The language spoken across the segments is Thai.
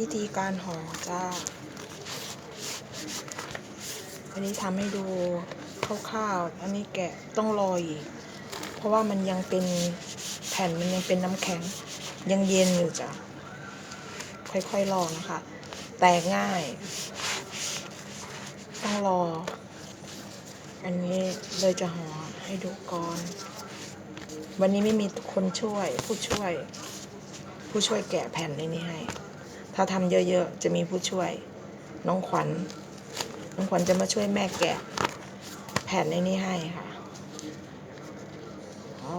วิธีการห่อจ้า อันนี้ทำให้ดูคร่าวๆ อันนี้แกะต้องรออีก เพราะว่ามันยังเป็นแผ่นมันยังเป็นน้ำแข็ง ยังเย็นอยู่จ้ะ ค่อยๆรอนะคะ แตกง่าย ต้องรอ อันนี้เลยจะห่อให้ดูก่อน วันนี้ไม่มีคนช่วยผู้ช่วย ผู้ช่วยแกะแผ่นในนี้ให้ ถ้าทำเยอะๆ จะมีผู้ช่วย น้องขวัญ น้องขวัญจะมาช่วยแม่แกะ แผ่นในนี้ให้ค่ะอ๋อ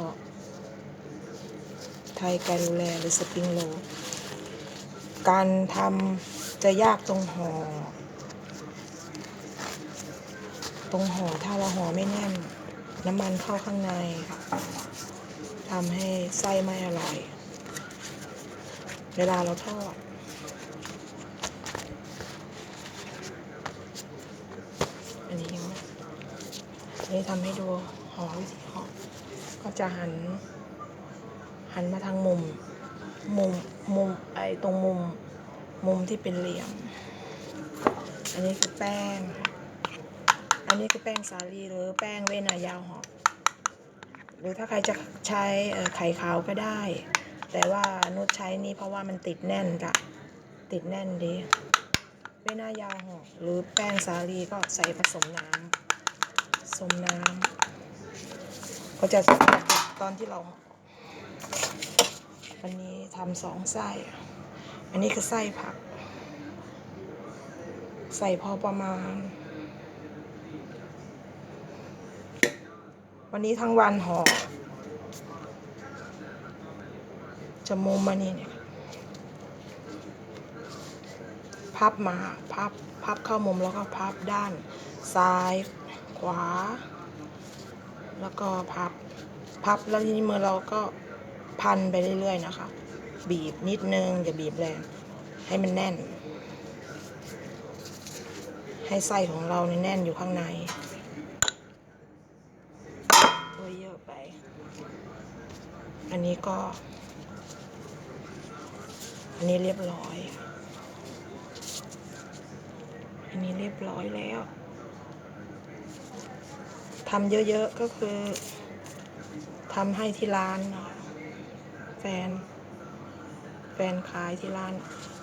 ไทยแกรูแลหรือสปริงโรลการทำจะยากตรงห่อ ตรงห่อถ้าเราห่อไม่แน่น น้ำมันเข้าข้างในค่ะทำให้ไส้ไม่อร่อย เวลาเราทอด อันนี้ยังไม่อั นนี้ทำให้ดูห่อวิธีหอก็จะหัน หันมาทางมุม มุมมุมไอ้ตรงมุม มุมที่เป็นเหลี่ยม อันนี้คือแป้ง อันนี้คือแป้งสาลีหรือแป้งเวนายาวหอมหรือถ้าใครจะใช้ไข่ขาวก็ได้ แต่ว่านุชใช้นี่เพราะว่ามันติดแน่นจ้ะติดแน่นดีเวนายาวหอมหรือแป้งสาลีก็ใส่ผสมน้ำ สมน้ำก็จะตอนที่เรา วันนี้ทำสองไส้ อันนี้คือไส้ผัก ใส่พอประมาณ วันนี้ทั้งวันห่อจะมุมมานี่เนี่ยพับมา พับ พับเข้ามุมแล้วก็พับด้านซ้าย ขวา แล้วก็พับ พับแล้วทีนี้มือเราก็พันไปเรื่อยๆนะคะ บีบนิดนึงอย่าบีบแรงให้มันแน่น ให้ไส้ของเราเนี่ยแน่นอยู่ข้างในโอ้ยเยอะไป อันนี้ก็ อันนี้เรียบร้อย อันนี้เรียบร้อยแล้ว ทำเยอะๆ ก็คือทำให้ที่ร้านแฟน แฟนขายที่ร้าน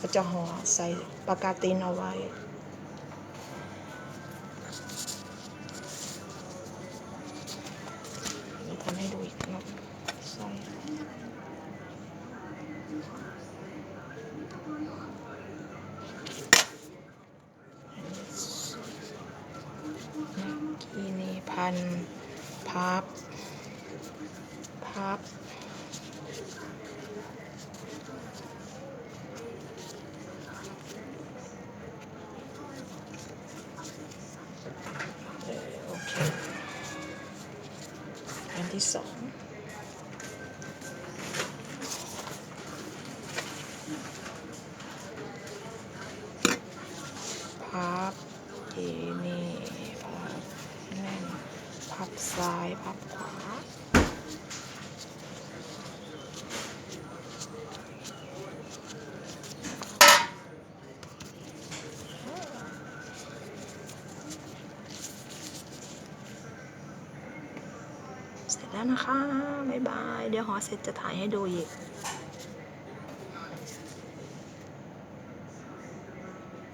ก็จะห่อใส่ปากกาตินเอาไว้ทำให้ดูอีกรอบใส่กีนี่ พัน พับ พับเออโอเค อันที่สองพับเอนี่พับแน่น พับซ้าย พับขวา เสร็จแล้วนะคะ บ๊ายบาย เดี๋ยวหอเสร็จจะถ่ายให้ดูอีก